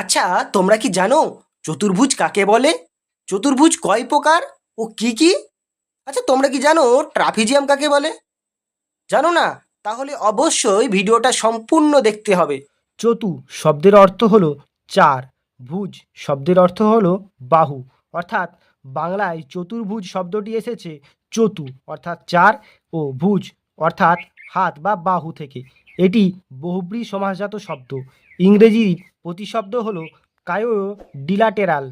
আচ্ছা তোমরা কি জানো চতুর্ভুজ কাকে বলে? চতুর্ভুজ কয় প্রকার ও কি কি? আচ্ছা তোমরা কি জানো ট্রাফিজিয়াম কাকে বলে? জানো না? তাহলে অবশ্যই ভিডিওটা সম্পূর্ণ দেখতে হবে। চতু শব্দের অর্থ হলো চার, ভুজ শব্দের অর্থ হলো বাহু। অর্থাৎ বাংলায় চতুর্ভুজ শব্দটি এসেছে চতু, অর্থাৎ চার, ও ভুজ, অর্থাৎ হাত বা বাহু থেকে। এটি বহুব্রী সমাসজাত শব্দ। ইংরেজির প্রতিশব্দ হলো কায়ো ডিলাটেরাল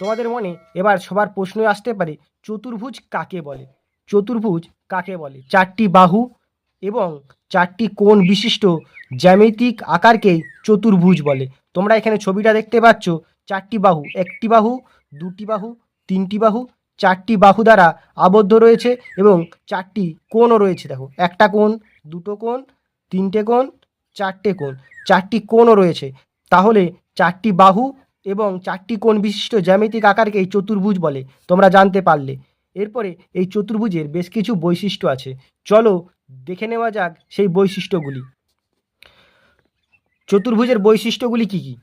তোমাদের মনে এবার সবার প্রশ্ন আসতে পারে, চতুর্ভুজ কাকে বলে? চতুর্ভুজ কাকে বলে? চারটি বাহু এবং চারটি কোণ বিশিষ্ট জ্যামিতিক আকারকেই চতুর্ভুজ বলে। তোমরা এখানে ছবিটা দেখতে পাচ্ছ, চারটি বাহু, একটি বাহু, দুটি বাহু, তিনটি বাহু, চারটি বাহু দ্বারা আবদ্ধ রয়েছে এবং চারটি কোণও রয়েছে। দেখো, একটা কোণ, দুটো কোণ, তিনটে কোণ চারটে কোণ, চারটি কোণও রয়েছে। তাহলে চারটি বাহু এবং চারটি কোণ বিশিষ্ট জ্যামিতিক আকারকেই চতুর্ভুজ বলে, তোমরা জানতে পারলে। এরপরে এই চতুর্ভুজের বেশ কিছু বৈশিষ্ট্য আছে। চলো দেখে নেওয়া যাক সেই বৈশিষ্ট্যগুলি। চতুর্ভুজের বৈশিষ্ট্যগুলি কি কি?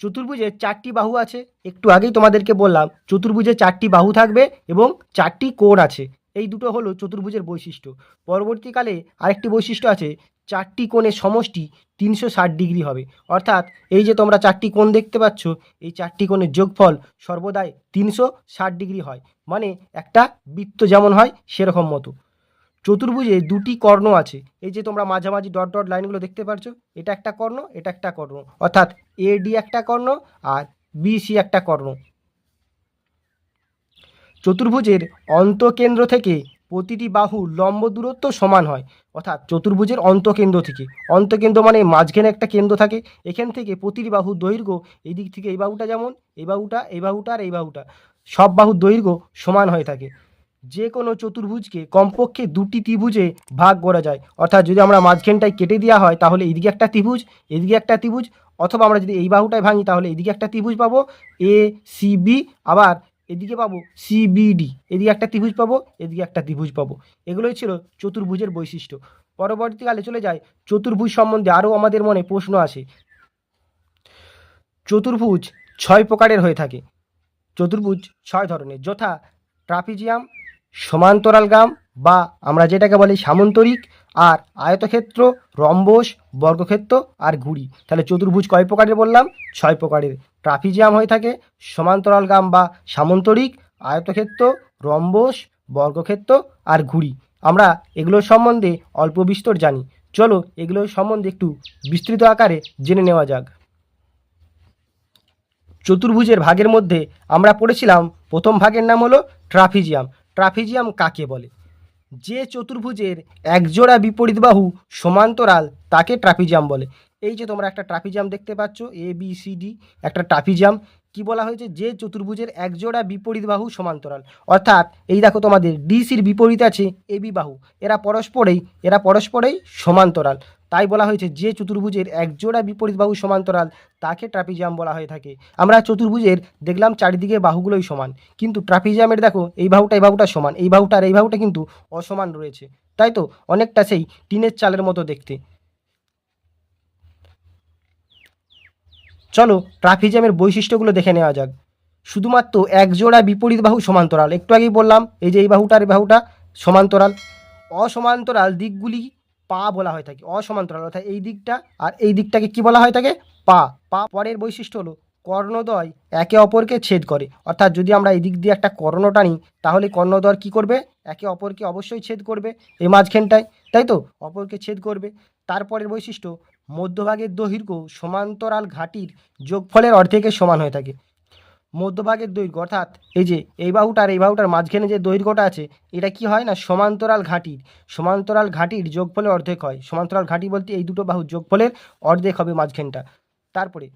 চতুর্ভুজের চারটি বাহু আছে, একটু আগেই তোমাদেরকে বললাম, চতুর্ভুজে চারটি বাহু থাকবে এবং চারটি কোণ আছে। এই দুটো হলো চতুর্ভুজের বৈশিষ্ট্য। পরবর্তীকালে আরেকটি বৈশিষ্ট্য আছে চারটি কোণের সমষ্টি তিনশো ষাট ডিগ্রি হবে। অর্থাৎ এই যে তোমরা চারটি কোণ দেখতে পাচ্ছ, এই চারটি কোণের যোগফল সর্বদাই তিনশো ষাট ডিগ্রি হয়। মানে একটা বৃত্ত যেমন হয়, সেরকম মতো। চতুর্ভুজে দুটি কর্ণ আছে। এই যে তোমরা মাঝামাঝি ডট ডট লাইনগুলো দেখতে পাচ্ছ এটা একটা কর্ণ, এটা একটা কর্ণ। অর্থাৎ এ ডি একটা কর্ণ আর বি সি একটা কর্ণ। চতুর্ভুজের অন্তকেন্দ্র থেকে প্রতিটি বাহু লম্ব দূরত্ব সমান হয়, অর্থাৎ চতুর্ভুজের অন্তকেন্দ্র থেকে। অন্তকেন্দ্র মানে মাঝখানে একটা কেন্দ্র থাকে, এখান থেকে প্রতিটি বাহুর দৈর্ঘ্য এই দিক থেকে এই বাহুটা যেমন, এই বাহুটা এই বাহুটা আর এই বাহুটা, সব বাহুর দৈর্ঘ্য সমান হয়ে থাকে। যে কোনো চতুর্ভুজকে কমপক্ষে দুটি ত্রিভুজে ভাগ করা যায়। অর্থাৎ যদি আমরা মাঝখানটায় কেটে দেওয়া হয়, তাহলে এইদিকে একটা ত্রিভুজ, এদিকে একটা ত্রিভুজ, অথবা আমরা যদি এই বাহুটায় ভাঙি, তাহলে এদিকে একটা ত্রিভুজ পাবো এ সি বি আবার এদিকে পাবো সিবিডি এদিকে একটা ত্রিভুজ পাবো, এদিকে একটা ত্রিভুজ পাবো। এগুলোই ছিল চতুর্ভুজের বৈশিষ্ট্য। পরবর্তীকালে চলে যায় চতুর্ভুজ সম্বন্ধে আরও আমাদের মনে প্রশ্ন আসে। চতুর্ভুজ ছয় প্রকারের হয়ে থাকে। চতুর্ভুজ ছয় ধরনের, যথা ট্রাপিজিয়াম সমান্তরালগ্রাম বা আমরা যেটাকে বলি সামন্তরিক, আর আয়তক্ষেত্র, রম্বস, বর্গক্ষেত্র আর ঘুড়ি। তাহলে চতুর্ভুজ কয় প্রকারের বললাম? ছয় প্রকারের। ট্রাপিজিয়াম হয়ে থাকে সমান্তরালগ্রাম বা সামন্তরিক, আয়তক্ষেত্র, রম্বস, বর্গক্ষেত্র আর ঘুড়ি। আমরা এগুলো সম্বন্ধে অল্প বিস্তর জানি। চলো এগুলোর সম্বন্ধে একটু বিস্তৃত আকারে জেনে নেওয়া যাক। চতুর্ভুজের ভাগের মধ্যে আমরা পড়েছিলাম, প্রথম ভাগের নাম হলো ট্রাফিজিয়াম। ট্রাফিজিয়াম কাকে বলে? যে চতুর্ভুজের একজোড়া বিপরীত বাহু সমান্তরাল, তাকে ট্রাফিজিয়াম বলে। এই যে তোমরা একটা ট্রাফিজিয়াম দেখতে পাচ্ছ এ বি সি ডি একটা ট্রাফিজিয়াম কি বলা হয়েছে? যে চতুর্ভুজের একজোড়া বিপরীত বাহু সমান্তরাল। অর্থাৎ, এই দেখো তোমাদের ডিসির বিপরীত আছে এবি বাহু। এরা পরস্পরেই এরা পরস্পরেই সমান্তরাল। তাই বলা হয়েছে, যে চতুর্ভুজের একজোড়া বিপরীত বাহু সমান্তরাল, তাকে ট্রাপিজিয়াম বলা হয়ে থাকে। আমরা চতুর্ভুজের দেখলাম চারিদিকে বাহুগুলোই সমান। কিন্তু ট্রাপিজিয়ামের দেখো, এই বাহুটা এই বাহুটা সমান। এই বাহুটা আর এই বাহুটা কিন্তু অসমান রয়েছে। তাই তো? অনেকটা সেই টিনের চালের মতো দেখতে। চলো, ট্রাফিজিয়ামের বৈশিষ্ট্যগুলো দেখে নেওয়া যাক। শুধুমাত্র একজোড়া বিপরীত বাহু সমান্তরাল। একটু আগেই বললাম, এই যে এই বাহুটা, আর এই বাহুটা সমান্তরাল। অসমান্তরাল দিকগুলি পা বলা হয়ে থাকে, অসমান্তরাল। অর্থাৎ এই দিকটা আর এই দিকটাকে কি বলা হয়ে থাকে? পা। পা পরের বৈশিষ্ট্য হলো, কর্ণদ্বয় একে অপরকে ছেদ করে। অর্থাৎ যদি আমরা এই দিক দিয়ে একটা কর্ণ টানি, তাহলে কর্ণদ্বয় কী করবে? একে অপরকে অবশ্যই ছেদ করবে। এই মাঝখানটায়, তাই তো? অপরকে ছেদ করবে। তারপরের বৈশিষ্ট্য মধ্যভাগের দৈর্ঘ্য সমান্তরাল ঘাটির যোগফলের অর্ধেকের সমান হয়ে থাকে। মধ্যভাগের দৈর্ঘ্য, অর্থাৎ এই যে এই বাহুটার এই বাহুটার মাঝখানে যে দৈর্ঘ্যটা আছে, এটা কি হয় না? সমান্তরাল ঘাটির সমান্তরাল ঘাটির যোগফলের অর্ধেক হয়। সমান্তরাল ঘাটি বলতে এই দুটো বাহু যোগফলের অর্ধেক হবে মাঝখানটা। তারপরে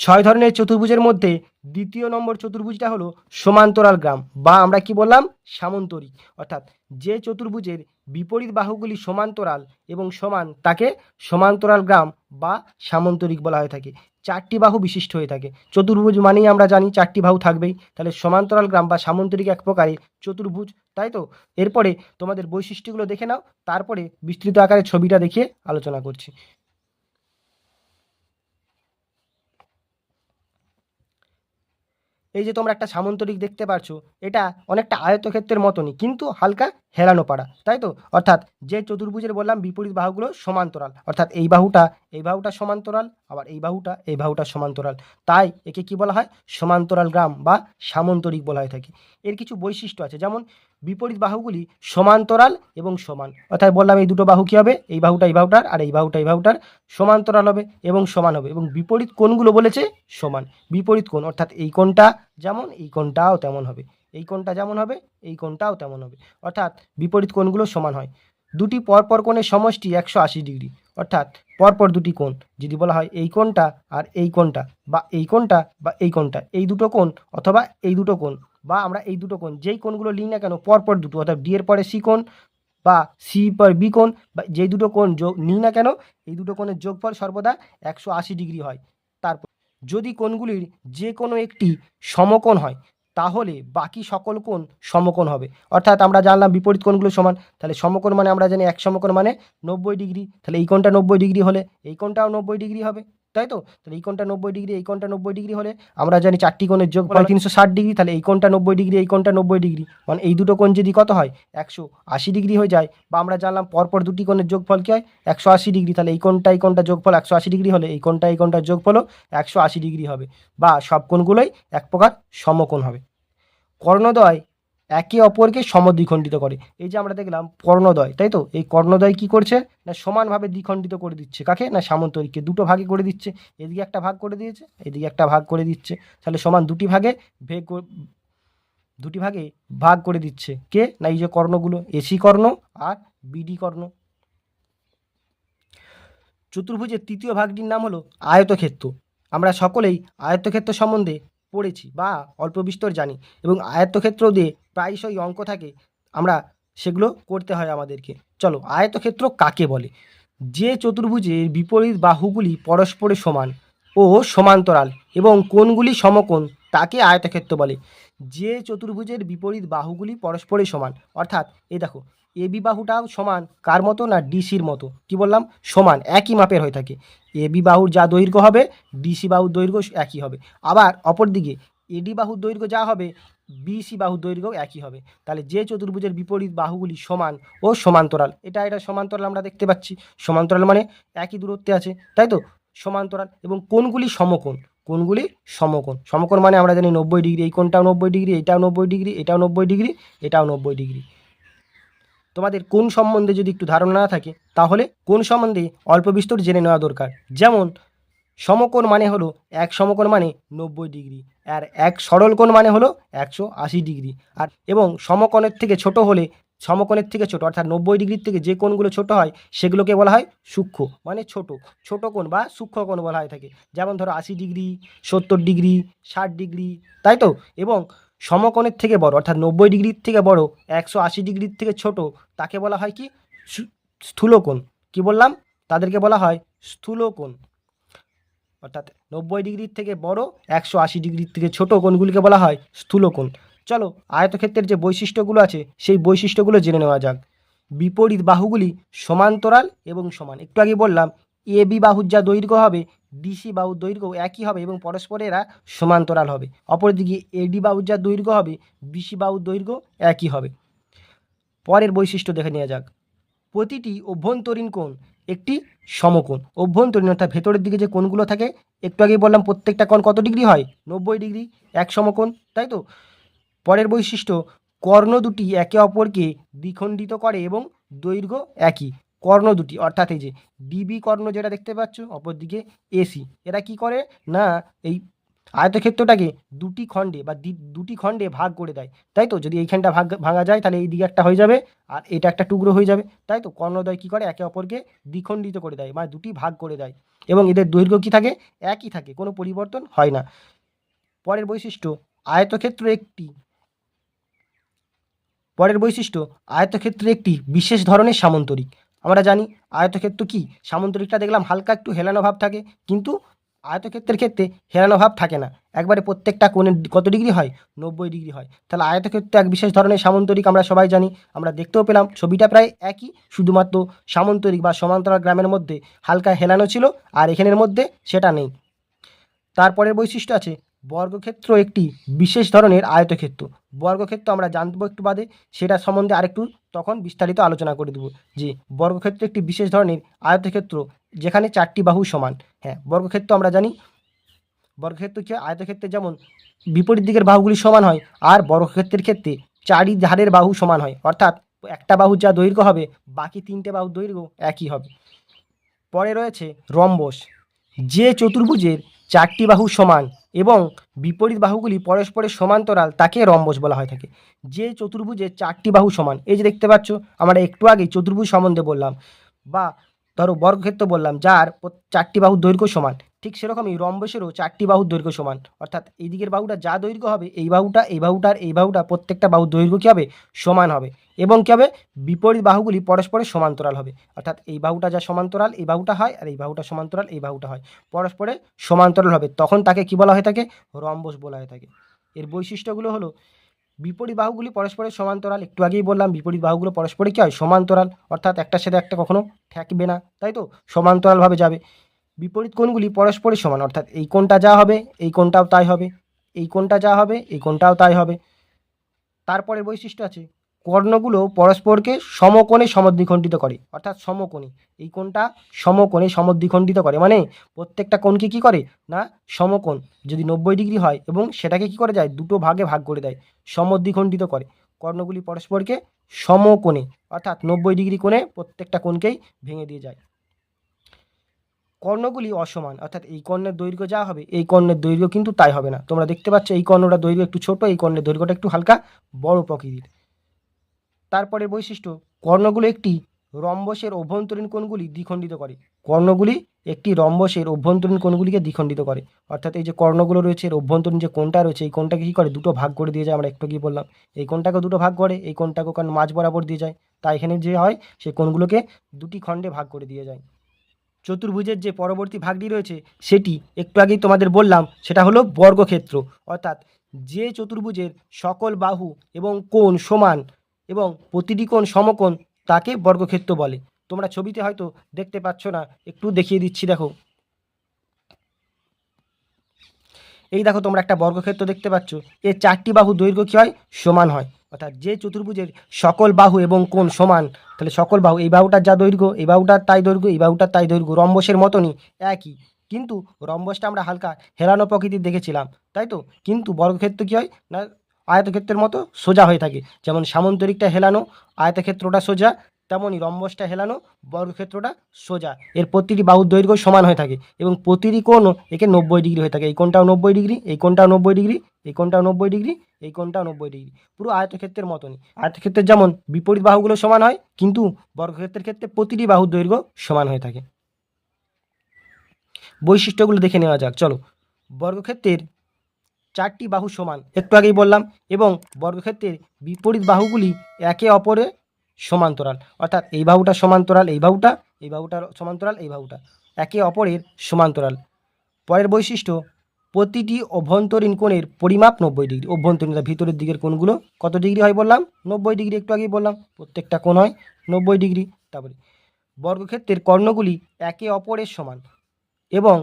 ছয় ধরনের চতুর্ভুজের মধ্যে দ্বিতীয় নম্বর চতুর্ভুজটা হলো সমান্তরাল গ্রাম বা আমরা কি বললাম? সামন্তরিক অর্থাৎ যে চতুর্ভুজের বিপরীত বাহুগুলি সমান্তরাল এবং সমান তাকে সমান্তরাল গ্রাম বা সামন্তরিক বলা হয়ে থাকে। চারটি বাহু বিশিষ্ট হয়ে থাকে। চতুর্ভুজ মানেই আমরা জানি চারটি বাহু থাকবেই। তাহলে সমান্তরাল গ্রাম বা সামন্তরিক এক প্রকারে চতুর্ভুজ, তাই তো? এরপরে তোমাদের বৈশিষ্ট্যগুলো দেখে নাও, তারপরে বিস্তৃত আকারে ছবিটা দেখিয়ে আলোচনা করছি। এই যে তোমরা একটা সামন্তরিক দেখতে পারছ, এটা অনেকটা আয়তক্ষেত্রের মতনই, কিন্তু হালকা হেলানো পাড়া, তাই তো? অর্থাৎ যে চতুর্ভুজের বললাম, বিপরীত বাহুগুলো সমান্তরাল। অর্থাৎ এই বাহুটা এই বাহুটা সমান্তরাল, আবার এই বাহুটা এই বাহুটা সমান্তরাল। তাই একে কি বলা হয়? সমান্তরাল গ্রাম বা সামন্তরিক বলা হয়ে থাকে। এর কিছু বৈশিষ্ট্য আছে, যেমন বিপরীত বাহুগুলি সমান্তরাল এবং সমান। অর্থাৎ বললাম এই দুটো বাহু কী হবে? এই বাহুটা, এই বাহুটার, আর এই বাহুটা, এই বাহুটার সমান্তরাল হবে এবং সমান হবে এবং বিপরীত কোণগুলো বলেছে সমান। বিপরীত কোণ, অর্থাৎ এই কোণটা যেমন, এই কোণটাও তেমন হবে। এই কোণটা যেমন হবে, এই কোণটাও তেমন হবে। অর্থাৎ বিপরীত কোণগুলো সমান হয়। দুটি পরপর কোণের সমষ্টি একশো আশি ডিগ্রি। অর্থাৎ পরপর দুটি কোণ। যদি বলা হয় এই কোণটা আর এই কোণটা, বা এই কোণটা বা এই কোণটা, এই দুটো কোণ অথবা এই দুটো কোণ, বা আমরা এই দুটো কোণ, যেই কোণগুলো নিই না কেন, পরপর দুটো, অর্থাৎ ডি এর পরে সি কোণ বা সি পর বি কোণ, বা যেই দুটো কোণ যোগ নিই না কেন, এই দুটো কোণের যোগফল সর্বদা একশো আশি ডিগ্রি হয়। তারপর যদি কোণগুলির যে কোনো একটি সমকোণ হয় তাহলে বাকি সকল কোণ সমকোণ হবে। অর্থাৎ আমরা জানলাম বিপরীত কোণগুলো সমান, তাহলে সমকোণ মানে আমরা জানি এক সমকোণ মানে নব্বই ডিগ্রি, তাহলে এই কোণটা নব্বই ডিগ্রি হলে এই কোণটাও নব্বই ডিগ্রি হবে। তাই তো? তাহলে এই কোণটা নব্বই ডিগ্রি এই কোণটা নব্বই ডিগ্রি হলে আমরা জানি চারটি কোণের যোগ হয় তিনশো ষাট ডিগ্রি তাহলে এই কোণটা নব্বই ডিগ্রি এই কোণটা নব্বই ডিগ্রি। মানে এই দুটো কোণ যদি কত হয়? একশো আশি ডিগ্রি হয়ে যায়। বা আমরা জানলাম পরপর দুটি কোণের যোগফল কী হয়? একশো আশি ডিগ্রি। তাহলে এই কোণটা এই কোণটা যোগফল একশো আশি ডিগ্রি হলে এই কোণটা এই কোণটার যোগফলও একশো আশি ডিগ্রি হবে। বা সব কোণগুলোই এক প্রকার সমকোণ হবে। কর্ণদ্বয় একে অপরকে সমদ্বিখণ্ডিত করে। এই যে আমরা দেখলাম কর্ণদ্বয়, তাই তো? এই কর্ণদ্বয় কি করছে? না, সমানভাবে দ্বিখণ্ডিত করে দিচ্ছে। কাকে? না, সামন্তরিককে। দুটো ভাগে করে দিচ্ছে। এদিকে একটা ভাগ করে দিয়েছে, এদিকে একটা ভাগ করে দিচ্ছে। তাহলে সমান দুটি ভাগে ভেগ দুটি ভাগে ভাগ করে দিচ্ছে। কে? না, এই যে কর্ণগুলো এসি কর্ণ আর বিডি কর্ণ। চতুর্ভুজের তৃতীয় ভাগটির নাম হলো আয়তক্ষেত্র। আমরা সকলেই আয়তক্ষেত্র সম্বন্ধে পড়েছি বা অল্প বিস্তর জানি এবং আয়ত্তক্ষেত্র দিয়ে প্রায়শই অঙ্ক থাকে, আমরা সেগুলো করতে হয় আমাদেরকে। চলো আয়তক্ষেত্র কাকে বলে? যে চতুর্ভুজের বিপরীত বাহুগুলি পরস্পরের সমান ও সমান্তরাল এবং কোণগুলি সমকোণ, তাকে আয়তক্ষেত্র বলে। যে চতুর্ভুজের বিপরীত বাহুগুলি পরস্পরের সমান, অর্থাৎ, এই দেখো এ বাহুটাও সমান কার মতো না ডিসির মতো? কি বললাম? সমান, একই মাপের হয়ে থাকে। এ বি বাহুর যা দৈর্ঘ্য হবে, ডিসি বাহুর দৈর্ঘ্য একই হবে। আবার অপরদিকে এডি বাহুর দৈর্ঘ্য যা হবে, বিসি বাহুর দৈর্ঘ্য একই হবে। তাহলে যে চতুর্ভুজের বিপরীত বাহুগুলি সমান ও সমান্তরাল, এটা এটা সমান্তরাল আমরা দেখতে পাচ্ছি। সমান্তরাল মানে একই দূরত্বে আছে, তাই তো? সমান্তরাল, এবং কোনগুলি সমকোণ কোনগুলি সমকোণ। সমকোণ মানে আমরা জানি নব্বই ডিগ্রি, এই কোণটাও নব্বই ডিগ্রি, এটাও নব্বই ডিগ্রি, এটাও নব্বই ডিগ্রি, এটাও নব্বই ডিগ্রি। তোমাদের কোন সম্বন্ধে যদি একটু ধারণা না থাকে, তাহলে কোন সম্বন্ধে অল্প বিস্তর জেনে নেওয়া দরকার? যেমন, সমকোণ মানে হলো এক সমকোণ মানে নব্বই ডিগ্রি, আর এক সরল কোণ মানে হলো একশো আশি ডিগ্রি, আর এবং সমকোণের থেকে ছোট হলে, সমকোণের থেকে ছোট, অর্থাৎ নব্বই ডিগ্রির থেকে যে কোণগুলো ছোট হয়, সেগুলোকে বলা হয় সূক্ষ্ম মানে ছোট ছোট কোণ বা সূক্ষ্ম কোণ বলা হয় থাকে। যেমন ধরো আশি ডিগ্রি, সত্তর ডিগ্রি, ষাট ডিগ্রি, তাই তো? এবং সমকোণের থেকে বড়, অর্থাৎ নব্বই ডিগ্রির থেকে বড়, একশো আশি ডিগ্রির থেকে ছোট, তাকে বলা হয় কি? স্থূলকোণ। কি বললাম? তাদেরকে বলা হয় স্থূলকোণ। অর্থাৎ নব্বই ডিগ্রির থেকে বড়, একশো আশি ডিগ্রির থেকে ছোট কোণগুলিকে বলা হয় স্থূলকোণ। চলো, আয়তক্ষেত্রের যে বৈশিষ্ট্যগুলো আছে, সেই বৈশিষ্ট্যগুলো জেনে নেওয়া যাক। বিপরীত বাহুগুলি সমান্তরাল এবং সমান। একটু আগে বললাম, এ বি বাহুর যা দৈর্ঘ্য হবে ডিসি বাহুর দৈর্ঘ্য একই হবে এবং পরস্পরে এরা সমান্তরাল হবে। অপরদিকে এডি বাহুর যা দৈর্ঘ্য হবে, বিসি বাহুর দৈর্ঘ্য একই হবে। পরের বৈশিষ্ট্য দেখে নেওয়া যাক। প্রতিটি অভ্যন্তরীণ কোণ একটি সমকোণ। অভ্যন্তরীণ অর্থাৎ ভেতরের দিকে যে কোণগুলো থাকে, একটু আগেই বললাম প্রত্যেকটা কোণ কত ডিগ্রি হয়? নব্বই ডিগ্রি, এক সমকোণ, তাই তো? পরের বৈশিষ্ট্য, কর্ণ দুটি একে অপরকে দ্বিখণ্ডিত করে এবং দৈর্ঘ্য একই। কর্ণ দুটি, অর্থাৎ এই যে ডিবি কর্ণ যেটা দেখতে পাচ্ছ, অপরদিকে এসি এরা কি করে? না, এই আয়তক্ষেত্রটাকে দুটি খণ্ডে বা দুটি খণ্ডে ভাগ করে দেয়। তাই তো? যদি এইখানটা ভাগ, ভাঙা যায়, তাহলে এই দিকে একটা হয়ে যাবে, আর এটা একটা টুকরো হয়ে যাবে। তাই তো? কর্ণদ্বয় কী করে? একে অপরকে দ্বিখণ্ডিত করে দেয় মানে দুটি ভাগ করে দেয়। এবং এদের দৈর্ঘ্য কী থাকে? একই থাকে, কোনো পরিবর্তন হয় না। পরের বৈশিষ্ট্য, আয়তক্ষেত্র একটি। পরের বৈশিষ্ট্য, আয়তক্ষেত্রে একটি বিশেষ ধরনের সামন্তরিক। আমরা জানি আয়তক্ষেত্র কি? সামন্তরিকটা দেখলাম হালকা একটু হেলানো ভাব থাকে, কিন্তু আয়তক্ষেত্রের ক্ষেত্রে হেলানো ভাব থাকে না। একবারে প্রত্যেকটা কোণের কত ডিগ্রি হয়? নব্বই ডিগ্রি হয়। তাহলে আয়তক্ষেত্র এক বিশেষ ধরনের সামন্তরিক আমরা সবাই জানি, আমরা দেখতেও পেলাম। ছবিটা প্রায় একই, শুধুমাত্র সামন্তরিক বা সমান্তরাল গ্রামের মধ্যে হালকা হেলানো ছিল, আর এখানের মধ্যে সেটা নেই। তারপরের বৈশিষ্ট্য আছে বর্গক্ষেত্র একটি বিশেষ ধরনের আয়তক্ষেত্র। বর্গক্ষেত্র আমরা জানব একটু বাদে, সেটা সম্বন্ধে আরেকটু তখন বিস্তারিত আলোচনা করে দেবো যে বর্গক্ষেত্র একটি বিশেষ ধরনের আয়তক্ষেত্র যেখানে চারটি বাহু সমান। হ্যাঁ বর্গক্ষেত্র আমরা জানি, বর্গক্ষেত্র কি আয়তক্ষেত্রে যেমন বিপরীত দিকের বাহুগুলি সমান হয়, আর বর্গক্ষেত্রের ক্ষেত্রে চারি ধারের বাহু সমান হয়। অর্থাৎ একটা বাহু যা দৈর্ঘ্য হবে, বাকি তিনটে বাহুর দৈর্ঘ্য একই হবে। পরে রয়েছে রম্বস। যে চতুর্ভুজের চারটি বাহু সমান এবং বিপরীত বাহুগুলি পরস্পরের সমান্তরাল, তাকে রম্বস বলা হয় থাকে। যে চতুর্ভুজে চারটি বাহু সমান, এই যে দেখতে পাচ্ছ, আমরা একটু আগেই চতুর্ভুজ সম্বন্ধে বললাম, বা ধরো বর্গক্ষেত্র বললাম, যার চারটি বাহুর দৈর্ঘ্য সমান, ঠিক সেরকমই রম্বসেরও চারটি বাহুর দৈর্ঘ্য সমান। অর্থাৎ এই দিকের বাহুটা যা দৈর্ঘ্য হবে, এই বাহুটা, এই বাহুটার এই বাহুটা প্রত্যেকটা বাহুর দৈর্ঘ্য কী হবে? সমান হবে। এবং কী হবে? বিপরীত বাহুগুলি পরস্পরের সমান্তরাল হবে। অর্থাৎ এই বাহুটা যা সমান্তরাল, এই বাহুটা হয়, আর এই বাহুটা সমান্তরাল, এই বাহুটা হয়। পরস্পরের সমান্তরাল হবে। তখন তাকে কি বলা হয়ে থাকে রম্বস বলা হয়ে থাকে এর বৈশিষ্ট্যগুলো হলো বিপরীত বাহুগুলি পরস্পরের সমান্তরাল। একটু আগেই বললাম, বিপরীত বাহুগুলো পরস্পরে কী হয়? সমান্তরাল। অর্থাৎ একটার সাথে একটা কখনো ঠেকবে না। তাই তো? সমান্তরালভাবে যাবে। বিপরীত কোণগুলি পরস্পরের সমান। অর্থাৎ এই কোণটা যা হবে, এই কোণটাও তাই হবে। এই কোণটা যা হবে, এই কোণটাও তাই হবে। তারপরে বৈশিষ্ট্য আছে। কর্ণগুলো পরস্পরকে সমকোণে সমদ্বিখণ্ডিত করে, অর্থাৎ সমকোণে। এই কোণটা সমকোণে সমদ্বিখণ্ডিত করে মানে প্রত্যেকটা কোণকে কি করে? না, সমকোণ। যদি নব্বই ডিগ্রি হয় এবং সেটাকে কি করে যায়? দুটো ভাগে ভাগ করে দেয়, সমদ্বিখণ্ডিত করে। কর্ণগুলি পরস্পরকে সমকোণে, অর্থাৎ নব্বই ডিগ্রি কোণে প্রত্যেকটা কোণকেই ভেঙে দিয়ে যায়। কর্ণগুলি অসমান, অর্থাৎ এই কর্ণের দৈর্ঘ্য যা হবে, এই কর্ণের দৈর্ঘ্য কিন্তু তাই হবে না। তোমরা দেখতে পাচ্ছ এই কর্ণটা দৈর্ঘ্য একটু ছোট, এই কর্ণের দৈর্ঘ্যটা একটু হালকা, বড় প্রকৃতির। তারপরে বৈশিষ্ট্য, কর্ণগুলো একটি রম্বসের অভ্যন্তরীণ কোণগুলি দ্বিখণ্ডিত করে। কর্ণগুলি একটি রম্বসের অভ্যন্তরীণ কোণগুলিকে দ্বিখণ্ডিত করে। অর্থাৎ এই যে কর্ণগুলো রয়েছে, এর অভ্যন্তরীণ যে কোণটা রয়েছে, এই কোণটাকে কী করে? দুটো ভাগ করে দিয়ে যায়, আমরা একটু গিয়ে বললাম। এই কোণটাকে দুটো ভাগ করে, এই কোণটাকে কারণ মাঝ বরাবর দিয়ে যায়। তাই এখানে যে হয় সেই কোণগুলোকে দুটি খণ্ডে ভাগ করে দিয়ে যায়। চতুর্ভুজের যে পরবর্তী ভাগটি রয়েছে, সেটি একটু আগেই তোমাদের বললাম, সেটা হলো বর্গক্ষেত্র। অর্থাৎ যে চতুর্ভুজের সকল বাহু এবং কোণ সমান এবং প্রতিটি কোণ সমকোণ তাকে বর্গক্ষেত্র বলে। তোমরা ছবিতে হয়তো দেখতে পাচ্ছ না, একটু দেখিয়ে দিচ্ছি, দেখো। এই দেখো, তোমরা একটা বর্গক্ষেত্র দেখতে পাচ্ছ। এর চারটি বাহু দৈর্ঘ্য কী হয়? সমান হয়। অর্থাৎ যে চতুর্ভুজের সকল বাহু এবং কোণ সমান, তাহলে সকল বাহু, এই বাহুটার যা দৈর্ঘ্য, এই বাহুটার তাই দৈর্ঘ্য, এই বাহুটার তাই দৈর্ঘ্য, রম্বসের মতনই একই। কিন্তু রম্বসটা আমরা হালকা হেলানো প্রকৃতির দেখেছিলাম, তাই তো? কিন্তু বর্গক্ষেত্র কী হয়? না আয়তক্ষেত্রের মতো সোজা হয়ে থাকে। যেমন সামন্তরিকটা হেলানো, আয়তক্ষেত্রটা সোজা তেমনই রম্বসটা হেলানো, বর্গক্ষেত্রটা সোজা। এর প্রতিটি বাহুর দৈর্ঘ্য সমান হয়ে থাকে এবং প্রতিটি কোণও একে নব্বই ডিগ্রি হয়ে থাকে। এই কোণটাও নব্বই ডিগ্রি, এই কোণটাও নব্বই ডিগ্রি, এই কোণটাও নব্বই ডিগ্রি, এই কোণটাও নব্বই ডিগ্রি। পুরো আয়তক্ষেত্রের মতনই। আয়তক্ষেত্রের যেমন বিপরীত বাহুগুলো সমান হয়, কিন্তু বর্গক্ষেত্রের ক্ষেত্রে প্রতিটি বাহুর দৈর্ঘ্য সমান হয়ে থাকে। বৈশিষ্ট্যগুলো দেখে নেওয়া যাক। চলো। বর্গক্ষেত্রের চারটি বাহু সমান। একটু আগেই বললাম, এবং বর্গক্ষেত্রের বিপরীত বাহুগুলি একে অপরে সমান্তরাল। অর্থাৎ এই বাহুটা সমান্তরাল, এই বাহুটা, এই বাহুটার সমান্তরাল, এই বাহুটা একে অপরের সমান্তরাল। পরের বৈশিষ্ট্য, প্রতিটি অভ্যন্তরীণ কোণের পরিমাপ নব্বই ডিগ্রি। অভ্যন্তরীণ ভিতরের দিকের কোণগুলো কত ডিগ্রি হয় বললাম? নব্বই ডিগ্রি, একটু আগেই বললাম, প্রত্যেকটা কোণ হয় নব্বই ডিগ্রি। তারপরে বর্গক্ষেত্রের কর্ণগুলি একে অপরের সমান, এবং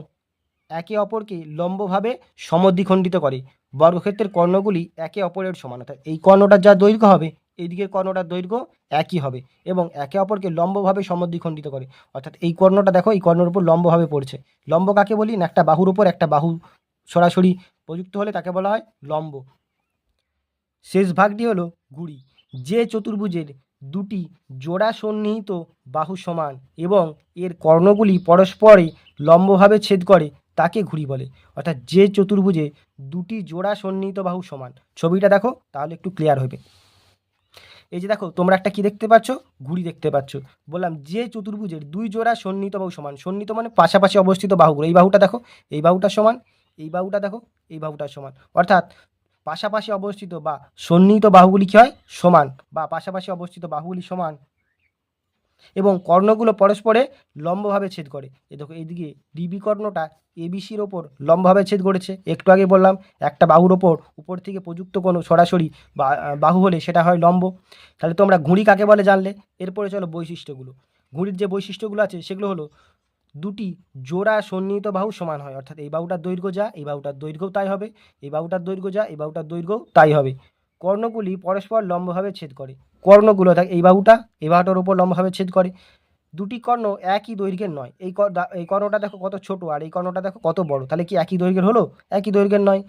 একে অপরকে লম্বভাবে সমদ্বিখণ্ডিত করে। বর্গক্ষেত্রের কর্ণগুলি একে অপরের সমান। অর্থাৎ এই কর্ণটার যা দৈর্ঘ্য হবে এই দিকের কর্ণটার দৈর্ঘ্য একই হবে এবং একে অপরকে লম্বভাবে সমদ্বিখণ্ডিত করে। অর্থাৎ এই কর্ণটা দেখো, এই কর্ণের উপর লম্বভাবে পড়ছে। লম্ব কাকে বলি? না, একটা বাহুর উপর, একটা বাহু সরাসরি প্রযুক্ত হলে তাকে বলা হয় লম্ব। শেষ ভাগটি হলো গুড়ি। যে চতুর্ভুজের দুটি জোড়া সন্নিহিত বাহু সমান এবং এর কর্ণগুলি পরস্পরে লম্বভাবে ছেদ করে তাকে ঘুড়ি বলে। অর্থাৎ যে চতুর্ভুজে দুটি জোড়া সন্নিহিত বাহু সমান। ছবিটা দেখো, তাহলে একটু ক্লিয়ার হবে। এই যে দেখো, তোমরা একটা কি দেখতে পাচ্ছ? ঘুড়ি দেখতে পাচ্ছ। বললাম, যে চতুর্ভুজের দুই জোড়া সন্নিহিত বাহু সমান। সন্নিহিত মানে পাশাপাশি অবস্থিত বাহুগুলো। এই বাহুটা দেখো, এই বাহুটা সমান, এই বাহুটা দেখো, এই বাহুটা সমান। অর্থাৎ পাশাপাশি অবস্থিত বা সন্নিহিত বাহুগুলি কী হয়? সমান। বা পাশাপাশি অবস্থিত বাহুগুলি সমান। এবং কর্ণগুলো পরস্পরে লম্বভাবে ছেদ করে। এ দেখো, এইদিকে ডিবি কর্ণটা এবিসির ওপর লম্বভাবে ছেদ করেছে। একটু আগে বললাম, একটা বাহুর ওপর, উপর থেকে প্রযুক্ত কোনো সরাসরি বাহু হলে সেটা হয় লম্ব। তাহলে তোমরা ঘুড়ি কাকে বলে জানলে? এরপরে চলো বৈশিষ্ট্যগুলো। ঘুড়ির যে বৈশিষ্ট্যগুলো আছে, সেগুলো হলো দুটি জোড়া সন্নিহিত বাহু সমান হয়। অর্থাৎ এই বাহুটার দৈর্ঘ্য যা, এই বাহুটার দৈর্ঘ্যও তাই হবে। এই বাহুটার দৈর্ঘ্য যা, এই বাহুটার দৈর্ঘ্যও তাই হবে। কর্ণগুলি পরস্পর লম্বভাবে ছেদ করে। কর্ণগুলো দেখ এই বাহুটা, এই বাহুটার উপর লম্বভাবে ছেদ করে। দুটি কর্ণ একই দৈর্ঘ্যের নয়। এই এই কর্ণটা দেখো কত ছোট আর এই কর্ণটা দেখো কত বড়। তাহলে কি একই দৈর্ঘ্যের হলো? একই দৈর্ঘ্যের নয়।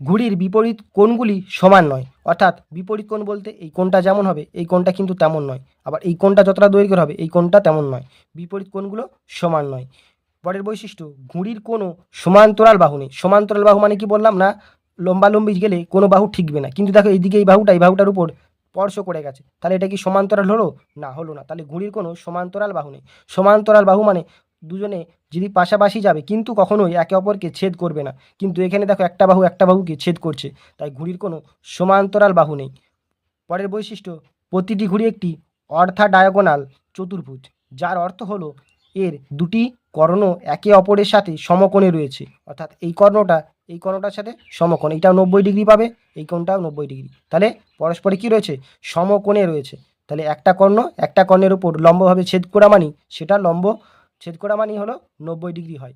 ঘুড়ির বিপরীত কোণগুলি সমান নয়। অর্থাৎ বিপরীত কোণ বলতে এই কোণটা যেমন হবে, এই কোণটা কিন্তু তেমন নয়। আবার এই কোণটা যতটা দৈর্ঘ্যের হবে, এই কোণটা তেমন নয়। বিপরীত কোণগুলো সমান নয়। পরের বৈশিষ্ট্য, ঘুড়ির কোনো সমান্তরাল বাহু নেই। সমান্তরাল বাহু মানে কি বললাম না? লম্বালম্বি গেলে কোনো বাহু ঠিকবে না। কিন্তু দেখো এইদিকে এই বাহুটা, এই বাহুটার উপর স্পর্শ করে গেছে। তাহলে এটা কি সমান্তরাল হলো? না হলো না। তাহলে ঘুড়ির কোনো সমান্তরাল বাহু নেই। সমান্তরাল বাহু মানে দুজনে যদি পাশাপাশি যাবে, কিন্তু কখনোই একে অপরকে ছেদ করবে না। কিন্তু এখানে দেখো একটা বাহু একটা বাহুকে ছেদ করছে। তাই ঘুড়ির কোনো সমান্তরাল বাহু নেই। পরের বৈশিষ্ট্য, প্রতিটি ঘুড়ি একটি অর্থা ডায়াগোনাল চতুর্ভুজ, যার অর্থ হলো এর দুটি কর্ণ একে অপরের সাথে সমকোণে রয়েছে। অর্থাৎ এই কর্ণটা এই কোণটার সাথে সমকোণ। এটাও নব্বই ডিগ্রি পাবে, এই কোণটাও নব্বই ডিগ্রি। তাহলে পরস্পরে কি রয়েছে? সমকোণে রয়েছে। তাহলে একটা কর্ণ, একটা কর্ণের উপর লম্বভাবে ছেদ করা মানি সেটা লম্ব ছেদ করা মানি হলো নব্বই ডিগ্রি হয়।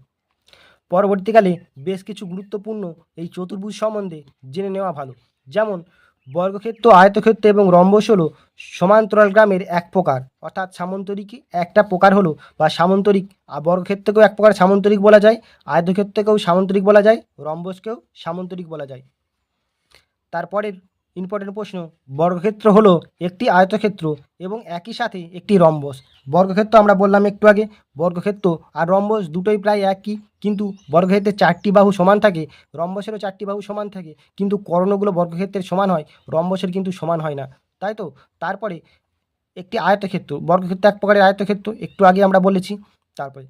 পরবর্তীকালে বেশ কিছু গুরুত্বপূর্ণ এই চতুর্ভুজ সম্বন্ধে জেনে নেওয়া ভালো। যেমন বর্গক্ষেত্র, আয়তক্ষেত্র এবং রম্বস হলো সমান্তরাল গ্রামের এক প্রকার। অর্থাৎ সামন্তরিক একটা প্রকার হলো বা সামন্তরিক বর্গক্ষেত্রকেও এক প্রকার সামন্তরিক বলা যায়, আয়তক্ষেত্রকেও সামন্তরিক বলা যায়, রম্বসকেও সামন্তরিক বলা যায়। তারপরের ইম্পর্টেন্ট প্রশ্ন। বর্গক্ষেত্র হলো একটি আয়তক্ষেত্র এবং একই সাথে একটি রম্বস। বর্গক্ষেত্র আমরা বললাম একটু আগে, বর্গক্ষেত্র আর রম্বস দুটোই প্রায় একই, কিন্তু বর্গক্ষেত্রে চারটি বাহু সমান থাকে, রম্বসেরও চারটি বাহু সমান থাকে, কিন্তু কর্ণগুলো বর্গক্ষেত্রের সমান হয়, রম্বসের কিন্তু সমান হয় না। তাই তো? তারপরে একটি আয়তক্ষেত্র, বর্গক্ষেত্র এক প্রকারের আয়তক্ষেত্র, একটু আগে আমরা বলেছি, তারপরে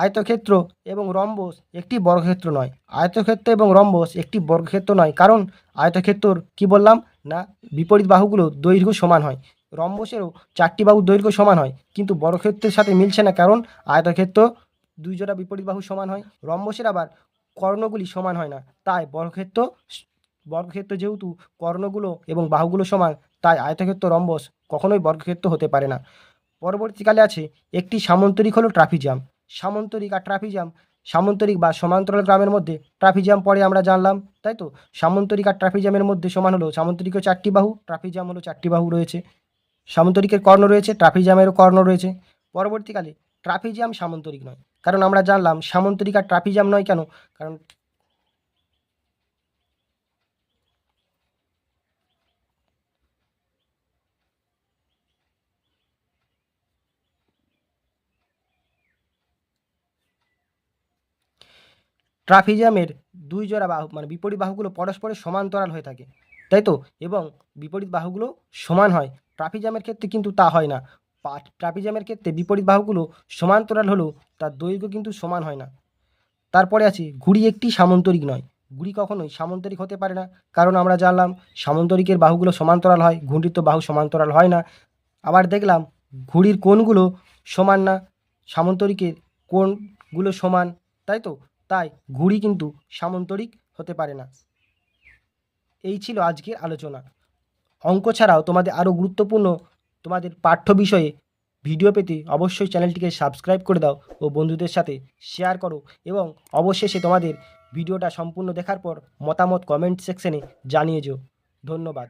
আয়তক্ষেত্র এবং রম্বস একটি বর্গক্ষেত্র নয়। আয়তক্ষেত্র এবং রম্বস একটি বর্গক্ষেত্র নয়, কারণ আয়তক্ষেত্রর কি বললাম? না, বিপরীত বাহুগুলো দৈর্ঘ্য সমান হয়। রম্বসেরও চারটি বাহুর দৈর্ঘ্য সমান হয়, কিন্তু বর্গক্ষেত্রের সাথে মিলছে না, কারণ আয়তক্ষেত্র দুই জোড়া বিপরীত বাহু সমান হয়। রম্বসের আবার কর্ণগুলি সমান হয় না, তাই বর্গক্ষেত্র বর্গক্ষেত্র যেহেতু কর্ণগুলো এবং বাহুগুলো সমান, তাই আয়তক্ষেত্র রম্বস কখনোই বর্গক্ষেত্র হতে পারে না। পরবর্তীকালে আছে একটি সামন্তরিক হলো ট্রাফিজাম সামন্তরিক আর ট্রাফিজাম। সামন্তরিক বা সমান্তরাল গ্রামের মধ্যে ট্রাফিজাম পরে আমরা জানলাম, তাই তো? সামন্তরিক আর ট্রাফিজামের মধ্যে সমান হলো, সামন্তরিকও চারটি বাহু, ট্রাফিজাম হলো চারটি বাহু রয়েছে। সামন্তরিকের কর্ণ রয়েছে, ট্রাফিজামেরও কর্ণ রয়েছে। পরবর্তীকালে ট্রাফিজাম সামন্তরিক নয়, কারণ আমরা জানলাম সামন্তরিক আর ট্রাফিজাম নয় কেন? কারণ ট্রাফিজামের দুই জোড়া বাহু মানে বিপরীত বাহুগুলো পরস্পরের সমান্তরাল হয়ে থাকে। তাই তো? এবং বিপরীত বাহুগুলো সমান হয়। ট্রাফিজামের ক্ষেত্রে কিন্তু তা হয় না। ট্রাফিজামের ক্ষেত্রে বিপরীত বাহুগুলো সমান্তরাল হলেও তার দৈর্ঘ্য কিন্তু সমান হয় না। তারপরে আছে ঘুড়ি একটি সামন্তরিক নয়। ঘুড়ি কখনোই সামন্তরিক হতে পারে না। কারণ আমরা জানলাম, সামন্তরিকের বাহুগুলো সমান্তরাল হয় ঘুড়ির তো বাহু সমান্তরাল হয় না। আবার দেখলাম ঘুড়ির কোণগুলো সমান না, সামন্তরিকের কোণগুলো সমান। তাই তো? তাই ঘুড়ি কিন্তু সামন্তরিক হতে পারে না। এই ছিল আজকের আলোচনা। অঙ্ক ছাড়াও তোমাদের আরও গুরুত্বপূর্ণ তোমাদের পাঠ্য বিষয়ে ভিডিও পেতে অবশ্যই চ্যানেলটিকে সাবস্ক্রাইব করে দাও ও বন্ধুদের সাথে শেয়ার করো এবং অবশেষে তোমাদের ভিডিওটা সম্পূর্ণ দেখার পর মতামত কমেন্ট সেকশনে জানিয়ে যেও। ধন্যবাদ।